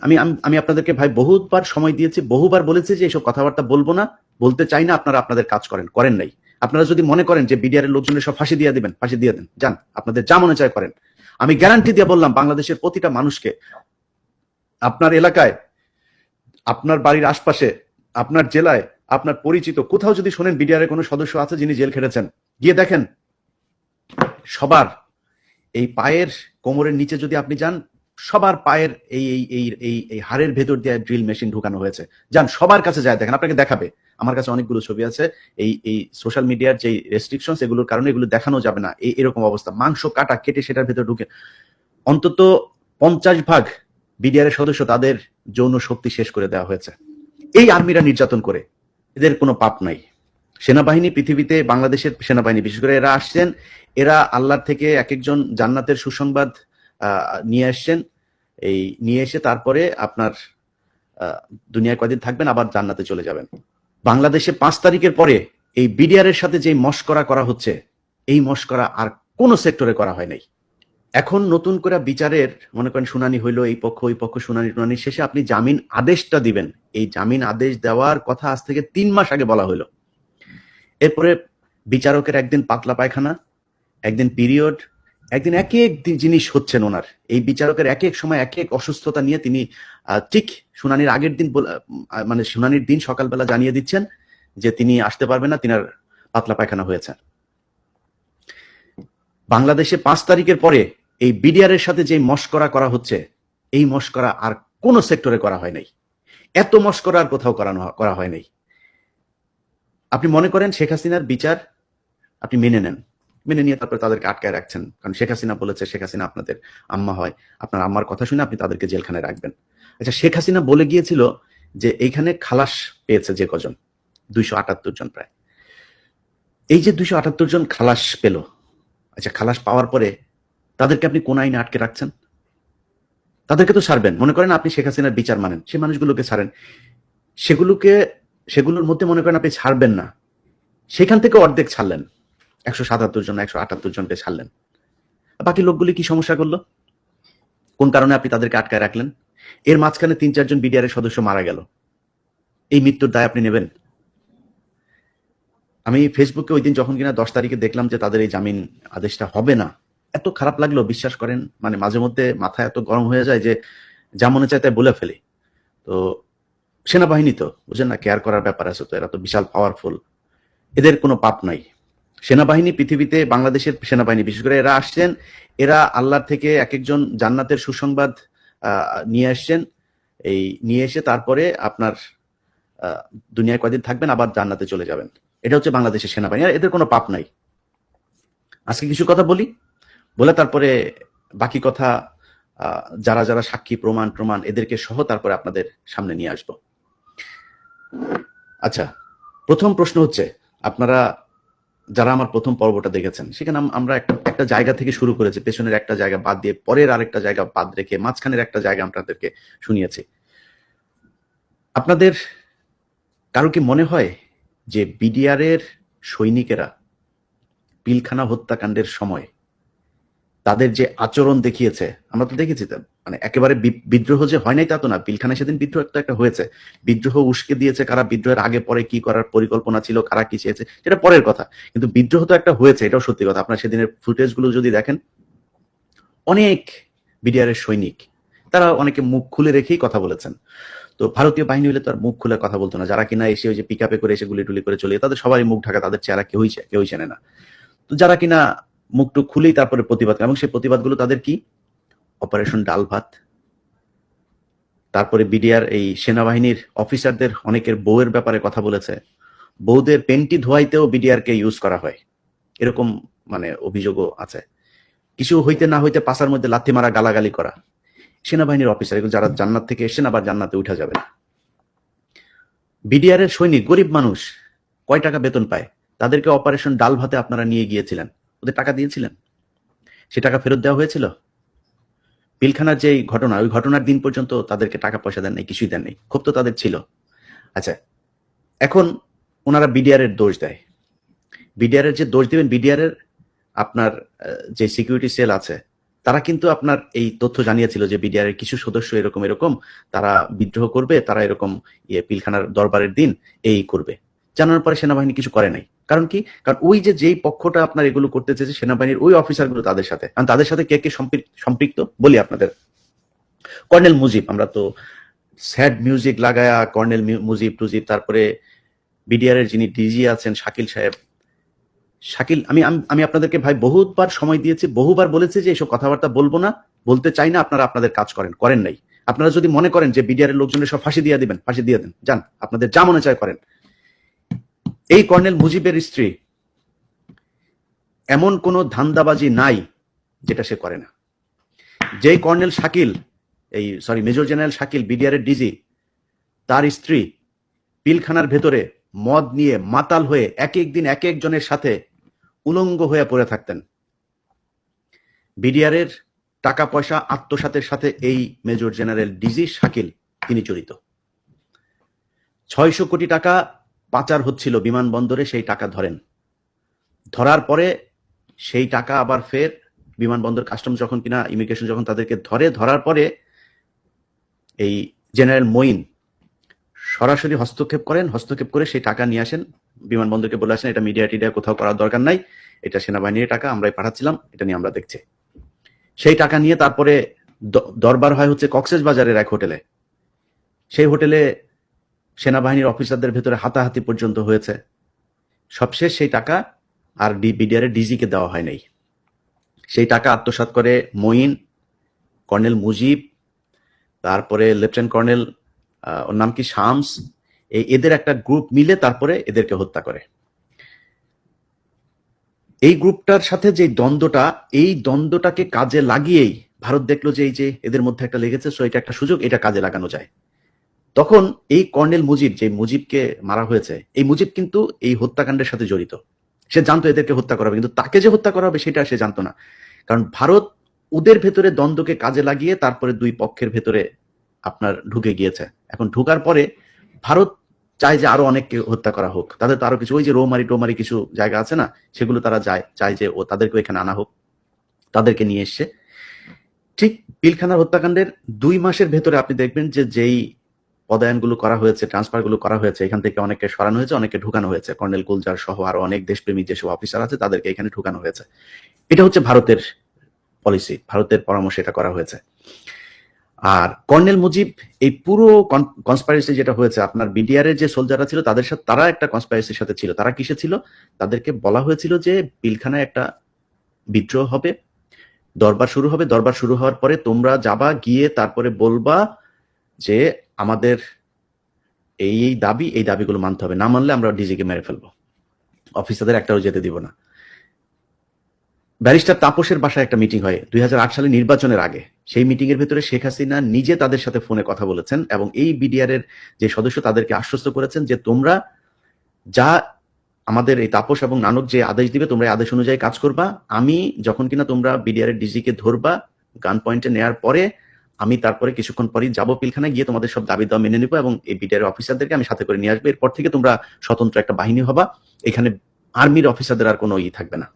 আমি, আমি- আপনাদেরকে ভাই বহুবার সময় দিয়েছি, বহুবার বলেছি যে এইসব কথাবার্তা বলব না, বলতে চাই না, আপনারা আপনাদের কাজ করেন করেন নাই। আপনারা যদি মনে করেন যে বিডিআর এর লোকজনের সব ফাঁসি দিয়ে দিবেন, ফাঁসি দিয়ে দেন, যান, আপনাদের যা মনে চায় করেন। আমি গ্যারান্টি দিয়ে বললাম, বাংলাদেশের প্রতিটা মানুষকে, আপনার এলাকায়, আপনার বাড়ির আশপাশে, আপনার জেলায়, আপনার পরিচিত, কোথাও যদি শোনেন বিডিআর এর কোনো সদস্য আছে যিনি জেল খেটেছেন, গিয়ে দেখেন, সবার এই পায়ের কোমরের নিচে যদি আপনি যান সবার পায়ের এই এই এই এই হাড়ের ভেতর দিয়ে ড্রিল মেশিন ঢুকানো হয়েছে। যান, সবার কাছে যায়, দেখেন, আপনাকে দেখাবে। আমার কাছে অনেকগুলো ছবি আছে। এই এই সোশ্যাল মিডিয়ার যে রেস্ট্রিকশন এগুলোর কারণে এগুলো দেখানো যাবে না। এই এরকম অবস্থা। মাংস কাটা, কেটে সেটার ভেতর ঢুকে। অন্তত পঞ্চাশ ভাগ বিডিআর এর সদস্য তাদের যৌন শক্তি শেষ করে দেওয়া হয়েছে। এই আর্মিরা নির্যাতন করে। এদের কোনো পাপ নাই। সেনাবাহিনী, পৃথিবীতে, বাংলাদেশের সেনাবাহিনী, বিশেষ করে এরা আসছেন, এরা আল্লাহর থেকে এক একজন জান্নাতের সুসংবাদ নিয়ে আসছেন। এই নিয়ে এসে তারপরে আপনার দুনিয়ায় কয়দিন থাকবেন, আবার জান্নাতে চলে যাবেন। বাংলাদেশে পাঁচ তারিখের পরে এই বিডিআর এর সাথে যে মস্করা করা হচ্ছে, এই মস্করা আর কোন সেক্টরে করা হয় নাই। এখন নতুন করে বিচারের, মনে করেন, শুনানি হইল, এই পক্ষ, ওই পক্ষ, শুনানি টুনানি শেষে আপনি জামিন আদেশটা দিবেন। এই জামিন আদেশ দেওয়ার কথা আজ থেকে তিন মাস আগে বলা হলো এরপরে বিচারকের একদিন পাতলা পায়খানা, একদিন পিরিয়ড একদিন এক এক জিনিস হচ্ছেন ওনার। এই বিচারকের এক এক সময় এক এক অসুস্থতা নিয়ে তিনি ঠিক শুনানির আগের দিন মানে শুনানির দিন সকালবেলা জানিয়ে দিচ্ছেন যে তিনি আসতে পারবেন না, তিনার পাতলা পায়খানা হয়েছে। বাংলাদেশে পাঁচ তারিখের পরে এই বিডিআর এর সাথে যে মস্করা করা হচ্ছে, এই মস্করা আর কোন সেক্টরে করা হয় নাই। এত মস্করা আর কোথাও করানো করা হয় নাই। আপনি মনে করেন শেখ হাসিনার বিচার আপনি মেনে নেন? মেনে নিয়ে তারপরে তাদেরকে আটকায় রাখছেন। কারণ শেখ হাসিনা বলেছে, শেখ হাসিনা আপনাদের আম্মা হয়। আপনার আম্মার কথা শুনে আপনি তাদেরকে জেলখানায় রাখবেন। আচ্ছা শেখ হাসিনা বলে গিয়েছিল যে এইখানে খালাস পেয়েছে যে কজন? দুইশো আটাত্তর জন প্রায়। এই যে দুইশো আটাত্তর জন খালাস পেল আচ্ছা খালাস পাওয়ার পরে তাদেরকে আপনি কোন আইনে আটকে রাখছেন? তাদেরকে তো ছাড়বেন। মনে করেন আপনি শেখ হাসিনার বিচার মানেন সেই মানুষগুলোকে ছাড়েন। সেগুলোকে, সেগুলোর মধ্যে মনে করেন আপনি ছাড়বেন না। সেখান থেকে অর্ধেক ছাড়লেন। একশো সাতাত্তর জন একশো আটাত্তর জনকে ছাড়লেন। বাকি লোকগুলি কি সমস্যা করল? কোন কারণে আপনি তাদেরকে আটকায় রাখলেন? এর মাঝখানে তিন চারজন বিডিআর সদস্য মারা গেল। এই মৃত্যুর দায় আপনি নেবেন। আমি ফেসবুকে ওই দিন যখন কিনা দশ তারিখে দেখলাম যে তাদের এই জামিন আদেশটা হবে না, এত খারাপ লাগল, বিশ্বাস করেন মানে মাঝে মধ্যে মাথা এত গরম হয়ে যায় যে যা মনে চায় তাই বলে ফেলি। তো সেনাবাহিনী তো, বুঝেন না কেয়ার করার ব্যাপার আছে তো, এরা তো বিশাল পাওয়ারফুল এদের কোনো পাপ নাই। সেনাবাহিনী পৃথিবীতে, বাংলাদেশের সেনাবাহিনী, বিশেষ করে এরা আসছেন, এরা আল্লাহর থেকে এক একজন জান্নাতের সুসংবাদ নিয়ে আসছেন। এই নিয়ে এসে তারপরে আপনার দুনিয়ায় কয়দিন থাকবেন, আবার জান্নাতে চলে যাবেন। এটা হচ্ছে বাংলাদেশের সেনাবাহিনী, আর এদের কোনো পাপ নাই। আজকে কিছু কথা বলি, বলে তারপরে বাকি কথা যারা যারা সাক্ষী, প্রমাণ প্রমাণ, এদেরকে সহ তারপরে আপনাদের সামনে নিয়ে আসব। আচ্ছা প্রথম প্রশ্ন হচ্ছে, আপনারা যারা আমার প্রথম পর্বটা দেখেছেন, সেখানে আমরা একটা একটা জায়গা থেকে শুরু করেছি, পেছনের একটা জায়গা বাদ দিয়ে পরের আরেকটা জায়গা বাদ রেখে মাঝখানের একটা জায়গা আপনাদেরকে শুনিয়েছি। আপনাদের কারও কি মনে হয় যে বিডিআর এর সৈনিকেরা পিলখানা হত্যাকাণ্ডের সময় তাদের যে আচরণ দেখিয়েছে, আমরা তো দেখেছি মানে একেবারে বিদ্রোহ যে হয় নাই তা তো না। পিলখানা সেদিন বিদ্রোহ একটা একটা হয়েছে। বিদ্রোহ উস্কে দিয়েছে কারা, বিদ্রোহের আগে পরে কি করার পরিকল্পনা ছিল, কারা কি চেয়েছে, সেটা পরের কথা। কিন্তু বিদ্রোহ তো একটা হয়েছে, এটাও সত্যি কথা। আপনার সেদিনের ফুটেজগুলো যদি দেখেন, অনেক বিডিআর এর সৈনিক, তারা অনেকে মুখ খুলে রেখেই কথা বলেছেন। তো ভারতীয় বাহিনী হলে তো আর মুখ খুলে কথা বলতো না। যারা কিনা এসে ওই যে পিক আপে করে এসে গুলি টুলি করে চলে তাদের সবাই মুখ ঢাকা, তাদের চেহারা কেউই কেউই চেনে না। তো যারা কিনা মুখটুক খুলেই তারপরে প্রতিবাদ এবং সেই প্রতিবাদগুলো তাদের কি? অপারেশন ডাল ভাত তারপরে বিডিআর এই সেনাবাহিনীর অফিসারদের অনেকের বউয়ের ব্যাপারে কথা বলেছে। বউদের পেন্টি ধোয়াইতেও বিডিআর কে ইউজ করা হয়। এরকম মানে অভিযোগও আছে। কিছু হইতে না হইতে পাশার মধ্যে লাথি মারা, গালাগালি করা। সেনাবাহিনীর অফিসার, এগুলো যারা জান্নাত থেকে এসেছেন আবার জান্নাতে উঠা যাবে না। বিডিআর এর সৈনিক, গরিব মানুষ, কয় টাকা বেতন পায়? তাদেরকে অপারেশন ডাল ভাতে আপনারা নিয়ে গিয়েছিলেন। ওদের টাকা দিয়েছিলেন? সে টাকা ফেরত দেওয়া হয়েছিল? পিলখানার যে ঘটনা, ওই ঘটনার দিন পর্যন্ত তাদেরকে টাকা পয়সা দেন নাই কিছুই দেন নাই খুব তো তাদের ছিল। আচ্ছা এখন ওনারা বিডিআর এর দোষ দেয়। বিডিআর এর যে দোষ দিবেন বিডিআর এর আপনার যে সিকিউরিটি সেল আছে, তারা কিন্তু আপনার এই তথ্য জানিয়েছিল যে বিডিআর এর কিছু সদস্য এরকম এরকম, তারা বিদ্রোহ করবে, তারা এরকম ইয়ে পিলখানার দরবারের দিন এই করবে। জানানোর পরে সেনাবাহিনী কিছু করে নাই। কারণ কি? কারণ ওই যে যেই পক্ষটা আপনার এগুলো করতে চেয়েছে, সেনাবাহিনীর ওই অফিসারগুলো তাদের সাথে। কারণ তাদের সাথে কে কে সম্পৃক- সম্পৃক্ত? বলি আপনাদের। কর্নেল মুজিব, আমরা তো স্যাড মিউজিক লাগায়া কর্নেল মুজিব, টুজিব, তারপরে বিডিআর এর যিনি ডিজি আছেন, শাকিল সাহেব। শাকিল, আমি, আমি- আপনাদেরকে ভাই বহুবার সময় দিয়েছি, বহুবার বলেছি যে এইসব কথাবার্তা বলব না, বলতে চাই না, আপনারা আপনাদের কাজ করেন করেন নাই। আপনারা যদি মনে করেন যে বিডিআর এর লোকজনের সব ফাঁসি দিয়ে দিবেন, ফাঁসি দিয়ে দেন, যান, আপনাদের যা মনে চায় করেন। এই কর্নেল মুজিবের স্ত্রী, এমন কোনো ধান্দাবাজি নাই যেটা সে করে না। যেই কর্নেল শাকিল, এই সরি মেজর জেনারেল শাকিল, বিডিআরের ডিজি, তার স্ত্রী পিলখানার ভেতরে মদ নিয়ে মাতাল হয়ে এক এক দিন এক একজনের সাথে উলঙ্গ হয়ে পড়ে থাকতেন। বিডিআর এর টাকা পয়সা আত্মসাতের সাথে এই মেজর জেনারেল ডিজি শাকিল, তিনি জড়িত। ছয়শো কোটি টাকা পাচার হচ্ছিল বিমানবন্দরে, সেই টাকা ধরেন। ধরার পরে সেই টাকা আবার ফের বিমানবন্দর কাস্টম যখন কিনা ইমিগ্রেশন যখন তাদেরকে ধরে, ধরার পরে এই জেনারেল মঈন সরাসরি হস্তক্ষেপ করেন, হস্তক্ষেপ করে সেই টাকা নিয়ে আসেন। বিমানবন্দরকে বলে আসেন, এটা মিডিয়া টিডিয়া কোথাও করার দরকার নাই, এটা সেনাবাহিনীর টাকা, আমরাই পাঠাচ্ছিলাম, এটা নিয়ে আমরা দেখছি। সেই টাকা নিয়ে তারপরে দরবার হয় হচ্ছে কক্সেস বাজারের এক হোটেলে। সেই হোটেলে সেনাবাহিনীর অফিসারদের ভেতরে হাতাহাতি পর্যন্ত হয়েছে। সবশেষ সেই টাকা আর ডি বিডিআর ডিজিকে দেওয়া হয় নাই। সেই টাকা আত্মসাৎ করে মঈন, কর্নেল মুজিব, তারপরে লেফটেন্যান্ট কর্নেল ওর নাম কি? শামস, এই এদের একটা গ্রুপ মিলে তারপরে এদেরকে হত্যা করে। এই গ্রুপটার সাথে যে দ্বন্দ্বটা, এই দ্বন্দ্বটাকে কাজে লাগিয়েই ভারত দেখল যে এই যে এদের মধ্যে একটা লেগেছে, সো এটা একটা সুযোগ, এটা কাজে লাগানো যায়। তখন এই কর্নেল মুজিব, যে মুজিবকে মারা হয়েছে, এই মুজিব কিন্তু এই হত্যাকাণ্ডের সাথে জড়িত। সে জানতো এদেরকে হত্যা করা হবে, কিন্তু তাকে যে হত্যা করা হবে সেটা সে জানতো না। কারণ ভারত ওদের ভেতরে দ্বন্দ্বকে কাজে লাগিয়ে তারপরে দুই পক্ষের ভেতরে আপনার ঢুকে গিয়েছে। এখন ঢুকার পরে ভারত চায় যে আরও অনেককে হত্যা করা হোক। তাদের তো আরও কিছু, ওই যে রোমারি টোমারি কিছু জায়গা আছে না, সেগুলো তারা যায়, চায় যে ও তাদেরকে এখানে আনা হোক, তাদেরকে নিয়ে এসছে। ঠিক পিলখানার হত্যাকাণ্ডের দুই মাসের ভেতরে আপনি দেখবেন যে যেই পদায়নগুলো করা হয়েছে ট্রান্সফারগুলো করা হয়েছে, এখান থেকে অনেকে সরানো হয়েছে অনেকে ঢুকানো হয়েছে। কর্নেল গুলজার সহ আরও অনেক দেশপ্রেমী যেসব অফিসার আছে, তাদেরকে এখানে ঢুকানো হয়েছে। এটা হচ্ছে ভারতের পলিসি ভারতের পরামর্শে এটা করা হয়েছে। আর কর্নেল মুজিব, এই পুরো কনসপাইরেসি যেটা হয়েছে, আপনার বিডিআর এর যে সোলজাররা ছিল, তাদের সাথে, তারা একটা কনসপাইরেসির সাথে ছিল। তারা কিসে ছিল? তাদেরকে বলা হয়েছিল যে পিলখানায় একটা বিদ্রোহ হবে, দরবার শুরু হবে। দরবার শুরু হওয়ার পরে তোমরা যাবা, গিয়ে তারপরে বলবা যে আমাদের এই এই দাবি, এই দাবিগুলো মানতে হবে। না মানলে আমরা ডিজিকে মেরে ফেলব। অফিসারদের একটাও যেতে দিব না। ব্যারিস্টার তাপসের বাসায় একটা মিটিং হয়। দুই হাজার আট সালে নির্বাচনের আগে। সেই মিটিং এর ভেতরে শেখ হাসিনা নিজে তাদের সাথে ফোনে কথা বলেছেন এবং এই বিডিআর এর যে সদস্য তাদেরকে আশ্বস্ত করেছেন যে তোমরা যা আমাদের এই তাপস এবং নানক যে আদেশ দিবে, তোমরা আদেশ অনুযায়ী কাজ করবা। আমি যখন কিনা তোমরা বিডিআর এর ডিজিকে ধরবা গান পয়েন্টে নেয়ার পরে আমি তারপরে কিছুক্ষণ পরেই যাব পিলখানায়, গিয়ে তোমাদের সব দাবি দাওয়া মেনে নিবো এবং এই বিডিআর অফিসারদেরকে আমি সাথে করে নিয়ে আসব। এরপর থেকে তোমরা স্বতন্ত্র একটা বাহিনী হবা। এখানে আর্মির অফিসারদের আর কোনো ই থাকবে না।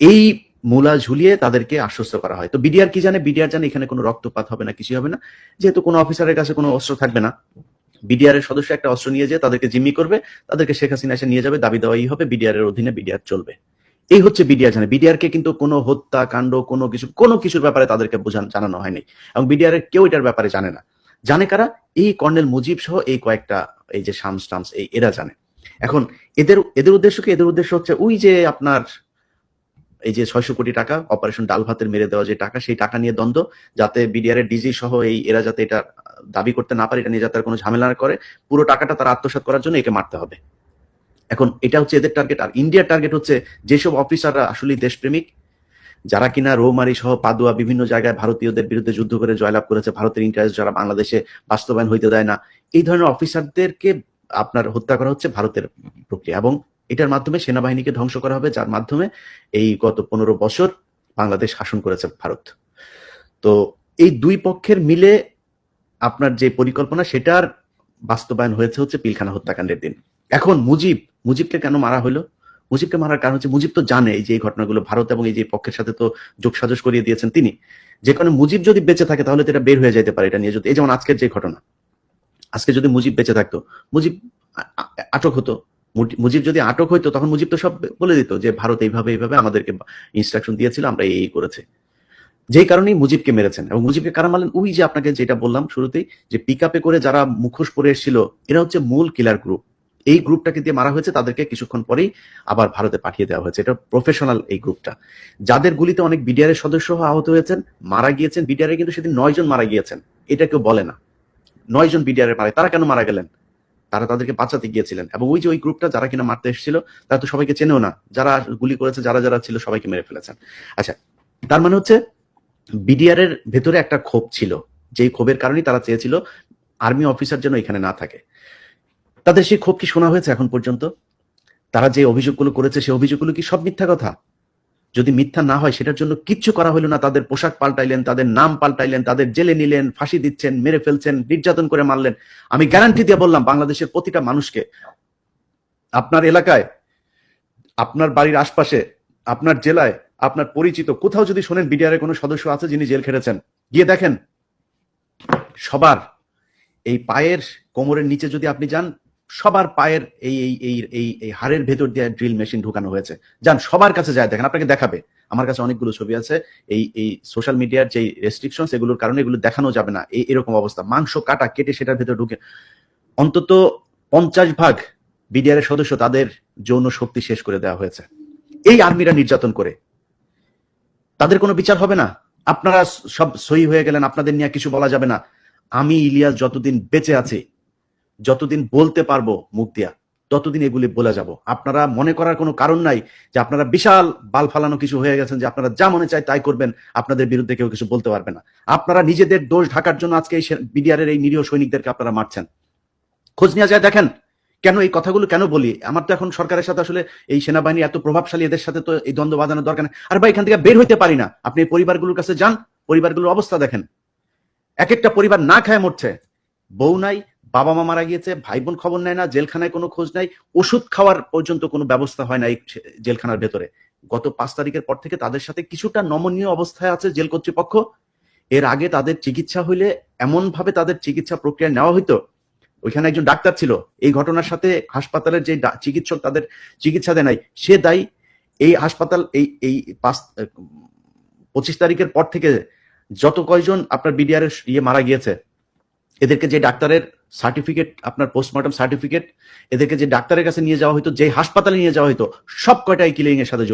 এই মূলা ঝুলিয়ে তাদেরকে আশ্বস্ত করা হয়। তো বিডিআর কি জানে? বিডিআর জানে এখানে কোনো রক্তপাত হবে না কিছু হবে না। যেহেতু কোনো অফিসারের কাছে কোনো অস্ত্র থাকবে না। বিডিআর এর সদস্য একটা অস্ত্র নিয়ে যেয়ে তাদেরকে জিম্মি করবে। তাদেরকে শেখ হাসিনা এসে নিয়ে যাবে। দাবি দেওয়াই হবে। বিডিআর এর অধীনে বিডিআর চলবে। এই হচ্ছে বিডিআর জানে বিডিআর কে কিন্তু কোনো হত্যা, কাণ্ড, কোনো কিছু, কোনো কিছুর ব্যাপারে তাদেরকে বোঝানো, জানানো হয়নি। এবং বিডিআর এর কেউ এটার ব্যাপারে জানে না। জানে কারা? এই কর্নেল মুজিব সহ এই কয়েকটা, এই যে শামস টামস, এই এরা জানে। এখন এদের এদের উদ্দেশ্য কি? এদের উদ্দেশ্য হচ্ছে ওই যে আপনার, এই যে ছয়শো কোটি টাকা, অপারেশন ডাল ভাতের মেরে দেওয়া যে টাকা, সেই টাকা নিয়ে দ্বন্দ্ব, যাতে বিডিআর এর ডিজি সহ এই এরা যাতে এটা দাবি করতে না পারে, এটা নিয়ে যাতে কোনো ঝামেলা না করে, পুরো টাকাটা তারা আত্মসাৎ করার জন্য একে মারতে হবে। এখন এটা হচ্ছে এদের টার্গেট আর ইন্ডিয়ার টার্গেট হচ্ছে যেসব অফিসাররা আসলে দেশপ্রেমিক, যারা কিনা রৌমারি সহ পাদুয়া বিভিন্ন জায়গায় ভারতীয়দের বিরুদ্ধে যুদ্ধ করে জয়লাভ করেছে, ভারতের ইন্টারেস্ট যারা বাংলাদেশে বাস্তবায়ন হইতে দেয় না। এই ধরনের অফিসারদেরকে আপনার হত্যা করা হচ্ছে ভারতের প্রক্রিয়া এবং এটার মাধ্যমে সেনাবাহিনীকে ধ্বংস করা হবে, যার মাধ্যমে এই গত পনেরো বছর বাংলাদেশ শাসন করেছে ভারত। তো এই দুই পক্ষের মিলে আপনার যে পরিকল্পনা, সেটার বাস্তবায়ন হয়েছে হচ্ছে পিলখানা হত্যাকাণ্ডের দিন। এখন মুজিব মুজিবকে কেন মারা হলো? মুজিবকে মারার কারণ হচ্ছে মুজিব তো জানে এই যে এই ঘটনাগুলো ভারত এবং এই যে পক্ষের সাথে তো যোগসাজশ করিয়ে দিয়েছেন তিনি। যে কারণে মুজিব যদি বেঁচে থাকে তাহলে তো এটা বের হয়ে যেতে পারে এটা নিয়ে যদি এই যেমন আজকের যে ঘটনা। আজকে যদি মুজিব বেঁচে থাকতো, মুজিব আটক হতো। মুজিব যদি আটক হইতো তখন মুজিব তো সব বলে দিত যে ভারত এইভাবে এইভাবে আমাদেরকে ইনস্ট্রাকশন দিয়েছিল, আমরা এই এই করেছে। যেই কারণেই মুজিবকে মেরেছেন এবং মুজিবকে কারা মারলেন? ওই যে আপনাকে যেটা বললাম শুরুতেই যে পিক করে যারা মুখোশ পরে এসেছিল, এরা হচ্ছে মূল কিলার গ্রুপ এই গ্রুপটাকে দিয়ে মারা হয়েছে, তাদেরকে কিছুক্ষণ পরেই আবার ভারতে পাঠিয়ে দেওয়া হয়েছে। এটা প্রফেশনাল এই গ্রুপটা। যাদের গুলিতে অনেক বিডিআর এর সদস্য আহত হয়েছেন, মারা গিয়েছেন বিডিআর কিন্তু সেদিন নয় জন মারা গিয়েছেন। এটা কেউ বলে না। নয় জন বিডিআর মারা তারা কেন মারা গেলেন? তারা তাদেরকে বাঁচাতে গিয়েছিলেন। এবং ওই যে ওই গ্রুপটা যারা কিনা মারতে এসেছিল, তারা তো সবাইকে চেনেও না। যারা গুলি করেছে, যারা যারা ছিল, সবাইকে মেরে ফেলেছেন। আচ্ছা তার মানে হচ্ছে বিডিআর এর ভেতরে একটা ক্ষোভ ছিল। যেই ক্ষোভের কারণেই তারা চেয়েছিল, আর্মি অফিসার যেন এখানে না থাকে। তাদের সেই ক্ষোভ কি শোনা হয়েছে এখন পর্যন্ত? তারা যে অভিযোগগুলো করেছে, সেই অভিযোগগুলো কি সব মিথ্যা কথা? যদি মিথ্যা না হয়, সেটার জন্য কিচ্ছু করা হলো না। তাদের পোশাক পাল্টাইলেন, তাদের নাম পাল্টাইলেন, তাদের জেলে নিলেন, ফাঁসি দিচ্ছেন, মেরে ফেলছেন, নির্যাতন করে মারলেন। আমি গ্যারান্টি দিয়ে বললাম, বাংলাদেশের প্রতিটা মানুষকে, আপনার এলাকায়, আপনার বাড়ির আশপাশে, আপনার জেলায়, আপনার পরিচিত, কোথাও যদি শোনেন বিডিআরের কোনো সদস্য আছে যিনি জেল খেটেছেন, গিয়ে দেখেন, সবার এই পায়ের কোমরের নিচে যদি আপনি যান সবার পায়ের এই এই এই এই এই হাড়ের ভেতর দিয়ে ড্রিল মেশিন ঢুকানো হয়েছে। যান, সবার কাছে যায়, দেখেন, আপনাকে দেখাবে। আমার কাছে অনেকগুলো ছবি আছে। এই এই সোশ্যাল মিডিয়ার যে রেস্ট্রিকশন এগুলোর কারণে এগুলো দেখানো যাবে না। এই, এরকম অবস্থা। মাংস কাটা, কেটে সেটার ভেতর ঢুকে অন্তত পঞ্চাশ ভাগ বিডিআর সদস্য তাদের যৌন শক্তি শেষ করে দেওয়া হয়েছে। এই আর্মিরা নির্যাতন করে। তাদের কোনো বিচার হবে না। আপনারা সব সই হয়ে গেলেন, আপনাদের নিয়ে কিছু বলা যাবে না। আমি ইলিয়াস যতদিন বেঁচে আছি যতদিন বলতে পারব মুখ দিয়া, ততদিন এগুলি বলে যাব। আপনারা মনে করার কোনো কারণ নাই যে আপনারা বিশাল বাল ফালানো কিছু হয়ে গেছেন, যে আপনারা যা মনে চায় তাই করবেন, আপনাদের বিরুদ্ধে কেউ কিছু বলতে পারবে না। আপনারা নিজেদের দোষ ঢাকার জন্য আজকে এই বিডিআর এর এই নিরীহ সৈনিকদেরকে আপনারা মারছেন। খোঁজ নেওয়া যায় দেখেন, কেন এই কথাগুলো কেন বলি? আমার তো এখন সরকারের সাথে আসলে এই সেনাবাহিনী এত প্রভাবশালী, এদের সাথে তো এই দ্বন্দ্ব বাঁধানোর দরকার নেই। আর ভাই, এখান থেকে বের হইতে পারি না। আপনি পরিবারগুলোর কাছে যান, পরিবারগুলোর অবস্থা দেখেন। এক একটা পরিবার না খায় মরছে। বউ নাই বাবা মা মারা গিয়েছে ভাই বোন খবর নেয় না, জেলখানায় কোনো খোঁজ নাই ওষুধ খাওয়ার পর্যন্ত কোনো ব্যবস্থা হয় না এই জেলখানার ভেতরে। গত পাঁচ তারিখের পর থেকে তাদের সাথে কিছুটা নমনীয় অবস্থায় আছে জেল কর্তৃপক্ষ। এর আগে তাদের চিকিৎসা হইলে এমন ভাবে তাদের চিকিৎসা প্রক্রিয়া নেওয়া হইতো, ওইখানে একজন ডাক্তার ছিল, এই ঘটনার সাথে হাসপাতালের যে চিকিৎসক তাদের চিকিৎসা দেয় নাই, সে দায়ী। এই হাসপাতাল, এই এই পাঁচ পঁচিশ তারিখের পর থেকে যত কয়জন আপনার বিডিআর ইয়ে মারা গিয়েছে এদেরকে যে ডাক্তারের সার্টিফিকেট আপনার পোস্টমর্টম সার্টিফিকেট এদেরকে যে ডাক্তারের কাছে নিয়ে যাওয়া হইতো যে হাসপাতালে নিয়ে যাওয়া হইতো সব কয়টাই কিলিং এর সাথে।